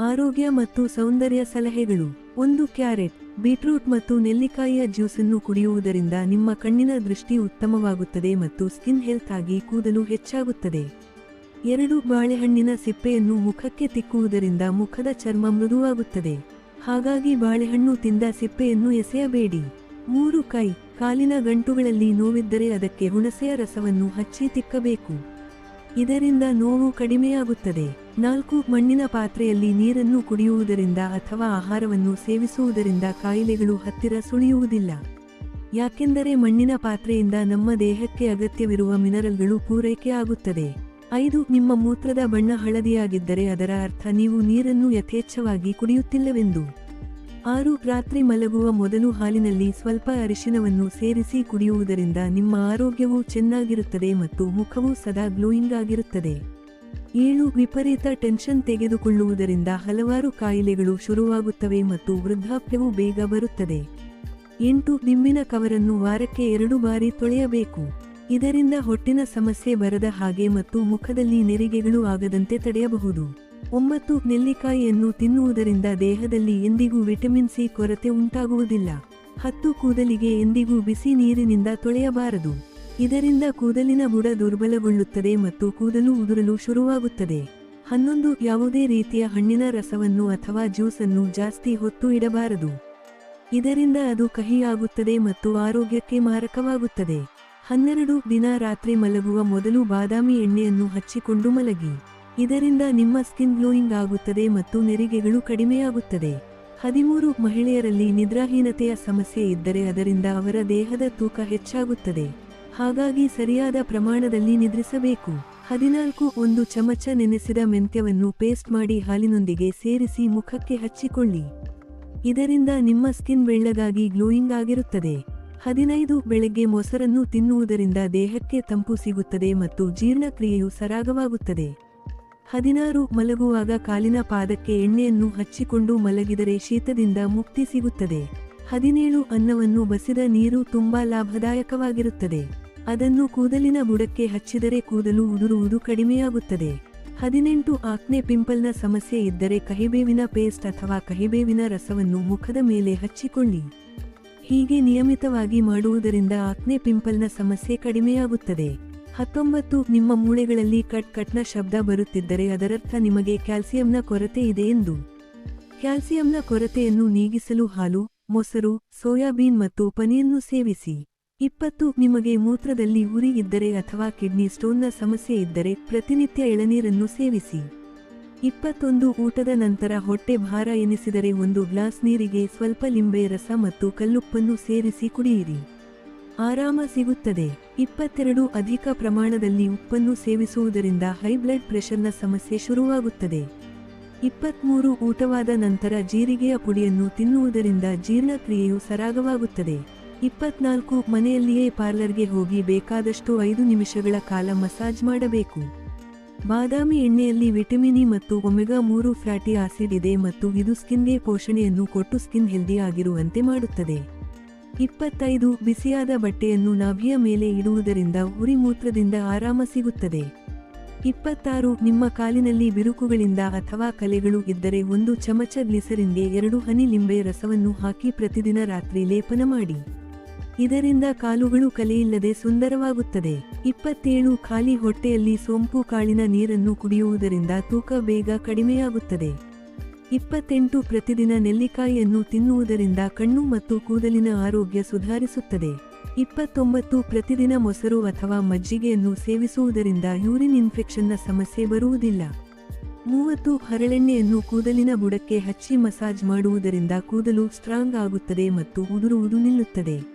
ಆರೋಗ್ಯ ಮತ್ತು ಸೌಂದರ್ಯ ಸಲಹೆಗಳು. ಒಂದು ಕ್ಯಾರೆಟ್, ಬೀಟ್ರೂಟ್ ಮತ್ತು ನೆಲ್ಲಿಕಾಯಿಯ ಜ್ಯೂಸನ್ನು ಕುಡಿಯುವುದರಿಂದ ನಿಮ್ಮ ಕಣ್ಣಿನ ದೃಷ್ಟಿ ಉತ್ತಮವಾಗುತ್ತದೆ ಮತ್ತು ಸ್ಕಿನ್ ಹೆಲ್ತ್ ಆಗಿ ಕೂದಲು ಹೆಚ್ಚಾಗುತ್ತದೆ. ಎರಡು, ಬಾಳೆಹಣ್ಣಿನ ಸಿಪ್ಪೆಯನ್ನು ಮುಖಕ್ಕೆ ತಿಕ್ಕುವುದರಿಂದ ಮುಖದ ಚರ್ಮ ಮೃದುವಾಗುತ್ತದೆ. ಹಾಗಾಗಿ ಬಾಳೆಹಣ್ಣು ತಿಂದ ಸಿಪ್ಪೆಯನ್ನು ಎಸೆಯಬೇಡಿ. ಮೂರು, ಕೈ, ಕಾಲಿನ ಗಂಟುಗಳಲ್ಲಿ ನೋವಿದ್ದರೆ ಅದಕ್ಕೆ ಹುಣಸೆಯ ರಸವನ್ನು ಹಚ್ಚಿ ತಿಕ್ಕಬೇಕು. ಇದರಿಂದ ನೋವು ಕಡಿಮೆಯಾಗುತ್ತದೆ. ನಾಲ್ಕು, ಮಣ್ಣಿನ ಪಾತ್ರೆಯಲ್ಲಿ ನೀರನ್ನು ಕುಡಿಯುವುದರಿಂದ ಅಥವಾ ಆಹಾರವನ್ನು ಸೇವಿಸುವುದರಿಂದ ಕಾಯಿಲೆಗಳು ಹತ್ತಿರ ಸುಳಿಯುವುದಿಲ್ಲ. ಯಾಕೆಂದರೆ ಮಣ್ಣಿನ ಪಾತ್ರೆಯಿಂದ ನಮ್ಮ ದೇಹಕ್ಕೆ ಅಗತ್ಯವಿರುವ ಮಿನರಲ್ಗಳು ಪೂರೈಕೆ ಆಗುತ್ತದೆ. ಐದು, ನಿಮ್ಮ ಮೂತ್ರದ ಬಣ್ಣ ಹಳದಿಯಾಗಿದ್ದರೆ ಅದರ ಅರ್ಥ ನೀವು ನೀರನ್ನು ಯಥೇಚ್ಛವಾಗಿ ಕುಡಿಯುತ್ತಿಲ್ಲವೆಂದು. ಆರು ರಾತ್ರಿ ಮಲಗುವ ಮೊದಲು ಹಾಲಿನಲ್ಲಿ ಸ್ವಲ್ಪ ಅರಿಶಿನವನ್ನು ಸೇರಿಸಿ ಕುಡಿಯುವುದರಿಂದ ನಿಮ್ಮ ಆರೋಗ್ಯವು ಚೆನ್ನಾಗಿರುತ್ತದೆ ಮತ್ತು ಮುಖವು ಸದಾ ಗ್ಲೋಯಿಂಗ್ ಆಗಿರುತ್ತದೆ. ಏಳು ವಿಪರೀತ ಟೆನ್ಷನ್ ತೆಗೆದುಕೊಳ್ಳುವುದರಿಂದ ಹಲವಾರು ಕಾಯಿಲೆಗಳು ಶುರುವಾಗುತ್ತವೆ ಮತ್ತು ವೃದ್ಧಾಪ್ಯವು ಬೇಗ ಬರುತ್ತದೆ. ಎಂಟು ನಿಮ್ಮಿನ ಕವರನ್ನು ವಾರಕ್ಕೆ ಎರಡು ಬಾರಿ ತೊಳೆಯಬೇಕು. ಇದರಿಂದ ಹೊಟ್ಟಿನ ಸಮಸ್ಯೆ ಬರದ ಹಾಗೆ ಮತ್ತು ಮುಖದಲ್ಲಿ ನೆರಿಗೆಗಳು ಆಗದಂತೆ ತಡೆಯಬಹುದು. ಒಂಬತ್ತು ನೆಲ್ಲಿಕಾಯಿಯನ್ನು ತಿನ್ನುವುದರಿಂದ ದೇಹದಲ್ಲಿ ಎಂದಿಗೂ ವಿಟಮಿನ್ ಸಿ ಕೊರತೆ ಉಂಟಾಗುವುದಿಲ್ಲ. ಹತ್ತು ಕೂದಲಿಗೆ ಎಂದಿಗೂ ಬಿಸಿ ನೀರಿನಿಂದ ತೊಳೆಯಬಾರದು. ಇದರಿಂದ ಕೂದಲಿನ ಬುಡ ದುರ್ಬಲಗೊಳ್ಳುತ್ತದೆ ಮತ್ತು ಕೂದಲು ಉದುರಲು ಶುರುವಾಗುತ್ತದೆ. ಹನ್ನೊಂದು ಯಾವುದೇ ರೀತಿಯ ಹಣ್ಣಿನ ರಸವನ್ನು ಅಥವಾ ಜ್ಯೂಸನ್ನು ಜಾಸ್ತಿ ಹೊತ್ತು ಇಡಬಾರದು. ಇದರಿಂದ ಅದು ಕಹಿಯಾಗುತ್ತದೆ ಮತ್ತು ಆರೋಗ್ಯಕ್ಕೆ ಮಾರಕವಾಗುತ್ತದೆ. ಹನ್ನೆರಡು ದಿನ ರಾತ್ರಿ ಮಲಗುವ ಮೊದಲು ಬಾದಾಮಿ ಎಣ್ಣೆಯನ್ನು ಹಚ್ಚಿಕೊಂಡು ಮಲಗಿ. ಇದರಿಂದ ನಿಮ್ಮ ಸ್ಕಿನ್ ಗ್ಲೋಯಿಂಗ್ ಆಗುತ್ತದೆ ಮತ್ತು ನೆರಿಗೆಗಳು ಕಡಿಮೆಯಾಗುತ್ತದೆ. ಹದಿಮೂರು ಮಹಿಳೆಯರಲ್ಲಿ ನಿದ್ರಾಹೀನತೆಯ ಸಮಸ್ಯೆ ಇದ್ದರೆ ಅದರಿಂದ ಅವರ ದೇಹದ ತೂಕ ಹೆಚ್ಚಾಗುತ್ತದೆ. ಹಾಗಾಗಿ ಸರಿಯಾದ ಪ್ರಮಾಣದಲ್ಲಿ ನಿದ್ರಿಸಬೇಕು. ಹದಿನಾಲ್ಕು ಒಂದು ಚಮಚ ನೆನೆಸಿದ ಮೆಂತ್ಯವನ್ನು ಪೇಸ್ಟ್ ಮಾಡಿ ಹಾಲಿನೊಂದಿಗೆ ಸೇರಿಸಿ ಮುಖಕ್ಕೆ ಹಚ್ಚಿಕೊಳ್ಳಿ. ಇದರಿಂದ ನಿಮ್ಮ ಸ್ಕಿನ್ ಬೆಳ್ಳಗಾಗಿ ಗ್ಲೋಯಿಂಗ್ ಆಗಿರುತ್ತದೆ. ಹದಿನೈದು ಬೆಳಗ್ಗೆ ಮೊಸರನ್ನು ತಿನ್ನುವುದರಿಂದ ದೇಹಕ್ಕೆ ತಂಪು ಸಿಗುತ್ತದೆ ಮತ್ತು ಜೀರ್ಣಕ್ರಿಯೆಯು ಸರಾಗವಾಗುತ್ತದೆ. ಹದಿನಾರು ಮಲಗುವಾಗ ಕಾಲಿನ ಪಾದಕ್ಕೆ ಎಣ್ಣೆಯನ್ನು ಹಚ್ಚಿಕೊಂಡು ಮಲಗಿದರೆ ಶೀತದಿಂದ ಮುಕ್ತಿ ಸಿಗುತ್ತದೆ. ಹದಿನೇಳು ಅನ್ನವನ್ನು ಬಸಿದ ನೀರು ತುಂಬಾ ಲಾಭದಾಯಕವಾಗಿರುತ್ತದೆ. ಅದನ್ನು ಕೂದಲಿನ ಬುಡಕ್ಕೆ ಹಚ್ಚಿದರೆ ಕೂದಲು ಉದುರುವುದು ಕಡಿಮೆಯಾಗುತ್ತದೆ. ಹದಿನೆಂಟು ಆಕ್ನೆ ಪಿಂಪಲ್ನ ಸಮಸ್ಯೆ ಇದ್ದರೆ ಕಹಿಬೇವಿನ ಪೇಸ್ಟ್ ಅಥವಾ ಕಹಿಬೇವಿನ ರಸವನ್ನು ಮುಖದ ಮೇಲೆ ಹಚ್ಚಿಕೊಳ್ಳಿ. ಹೀಗೆ ನಿಯಮಿತವಾಗಿ ಮಾಡುವುದರಿಂದ ಆಕ್ನೆ ಪಿಂಪಲ್ನ ಸಮಸ್ಯೆ ಕಡಿಮೆಯಾಗುತ್ತದೆ. ಹತ್ತೊಂಬತ್ತು ನಿಮ್ಮ ಮೂಳೆಗಳಲ್ಲಿ ಕಟ್ ಕಟ್ನ ಶಬ್ದ ಬರುತ್ತಿದ್ದರೆ ಅದರರ್ಥ ನಿಮಗೆ ಕ್ಯಾಲ್ಸಿಯಂನ ಕೊರತೆ ಇದೆ ಎಂದು. ಕ್ಯಾಲ್ಸಿಯಂನ ಕೊರತೆಯನ್ನು ನೀಗಿಸಲು ಹಾಲು, ಮೊಸರು, ಸೋಯಾಬೀನ್ ಮತ್ತು ಪನೀರ್ನು ಸೇವಿಸಿ. ಇಪ್ಪತ್ತು, ನಿಮಗೆ ಮೂತ್ರದಲ್ಲಿ ಉರಿ ಇದ್ದರೆ ಅಥವಾ ಕಿಡ್ನಿ ಸ್ಟೋನ್ನ ಸಮಸ್ಯೆ ಇದ್ದರೆ ಪ್ರತಿನಿತ್ಯ ಎಳನೀರನ್ನು ಸೇವಿಸಿ. ಇಪ್ಪತ್ತೊಂದು, ಊಟದ ನಂತರ ಹೊಟ್ಟೆ ಭಾರ ಎನಿಸಿದರೆ ಒಂದು ಗ್ಲಾಸ್ ನೀರಿಗೆ ಸ್ವಲ್ಪ ಲಿಂಬೆ ರಸ ಮತ್ತು ಕಲ್ಲುಪ್ಪನ್ನು ಸೇರಿಸಿ ಕುಡಿಯಿರಿ. ಆರಾಮ ಸಿಗುತ್ತದೆ. ಇಪ್ಪತ್ತೆರಡು ಅಧಿಕ ಪ್ರಮಾಣದಲ್ಲಿ ಉಪ್ಪನ್ನು ಸೇವಿಸುವುದರಿಂದ ಹೈ ಬ್ಲಡ್ ಪ್ರೆಷರ್ನ ಸಮಸ್ಯೆ ಶುರುವಾಗುತ್ತದೆ. ಇಪ್ಪತ್ಮೂರು ಊಟವಾದ ನಂತರ ಜೀರಿಗೆಯ ಪುಡಿಯನ್ನು ತಿನ್ನುವುದರಿಂದ ಜೀರ್ಣಕ್ರಿಯೆಯು ಸರಾಗವಾಗುತ್ತದೆ. ಇಪ್ಪತ್ನಾಲ್ಕು ಮನೆಯಲ್ಲಿಯೇ ಪಾರ್ಲರ್ಗೆ ಹೋಗಿ ಬೇಕಾದಷ್ಟು ಐದು ನಿಮಿಷಗಳ ಕಾಲ ಮಸಾಜ್ ಮಾಡಬೇಕು. ಬಾದಾಮಿ ಎಣ್ಣೆಯಲ್ಲಿ ವಿಟಮಿನ್ ಇ ಮತ್ತು ಒಮೆಗಾ ಮೂರು ಫ್ಯಾಟಿ ಆಸಿಡ್ ಇದೆ ಮತ್ತು ಇದು ಸ್ಕಿನ್ಗೆ ಪೋಷಣೆಯನ್ನು ಕೊಟ್ಟು ಸ್ಕಿನ್ ಹೆಲ್ದಿ ಆಗಿರುವಂತೆ ಮಾಡುತ್ತದೆ. ಇಪ್ಪತ್ತೈದು ಬಿಸಿಯಾದ ಬಟ್ಟೆಯನ್ನು ನಾಭಿಯ ಮೇಲೆ ಇಡುವುದರಿಂದ ಉರಿ ಮೂತ್ರದಿಂದ ಆರಾಮ ಸಿಗುತ್ತದೆ. ಇಪ್ಪತ್ತಾರು ನಿಮ್ಮ ಕಾಲಿನಲ್ಲಿ ಬಿರುಕುಗಳಿಂದ ಅಥವಾ ಕಲೆಗಳು ಇದ್ದರೆ ಒಂದು ಚಮಚ ಗ್ಲಿಸರಿನ್ಗೆ ಎರಡು ಹನಿ ಲಿಂಬೆ ರಸವನ್ನು ಹಾಕಿ ಪ್ರತಿದಿನ ರಾತ್ರಿ ಲೇಪನ ಮಾಡಿ. ಇದರಿಂದ ಕಾಲುಗಳು ಕಲೆಯಿಲ್ಲದೆ ಸುಂದರವಾಗುತ್ತದೆ. ಇಪ್ಪತ್ತೇಳು ಖಾಲಿ ಹೊಟ್ಟೆಯಲ್ಲಿ ಸೋಂಪು ಕಾಳಿನ ನೀರನ್ನು ಕುಡಿಯುವುದರಿಂದ ತೂಕ ಬೇಗ ಕಡಿಮೆಯಾಗುತ್ತದೆ. ಇಪ್ಪತ್ತೆಂಟು ಪ್ರತಿದಿನ ನೆಲ್ಲಿಕಾಯಿಯನ್ನು ತಿನ್ನುವುದರಿಂದ ಕಣ್ಣು ಮತ್ತು ಕೂದಲಿನ ಆರೋಗ್ಯ ಸುಧಾರಿಸುತ್ತದೆ. ಇಪ್ಪತ್ತೊಂಬತ್ತು ಪ್ರತಿದಿನ ಮೊಸರು ಅಥವಾ ಮಜ್ಜಿಗೆಯನ್ನು ಸೇವಿಸುವುದರಿಂದ ಯೂರಿನ್ ಇನ್ಫೆಕ್ಷನ್ನ ಸಮಸ್ಯೆ ಬರುವುದಿಲ್ಲ. ಮೂವತ್ತು ಹರಳೆಣ್ಣೆಯನ್ನು ಕೂದಲಿನ ಬುಡಕ್ಕೆ ಹಚ್ಚಿ ಮಸಾಜ್ ಮಾಡುವುದರಿಂದ ಕೂದಲು ಸ್ಟ್ರಾಂಗ್ ಆಗುತ್ತದೆ ಮತ್ತು ಉದುರುವುದು ನಿಲ್ಲುತ್ತದೆ.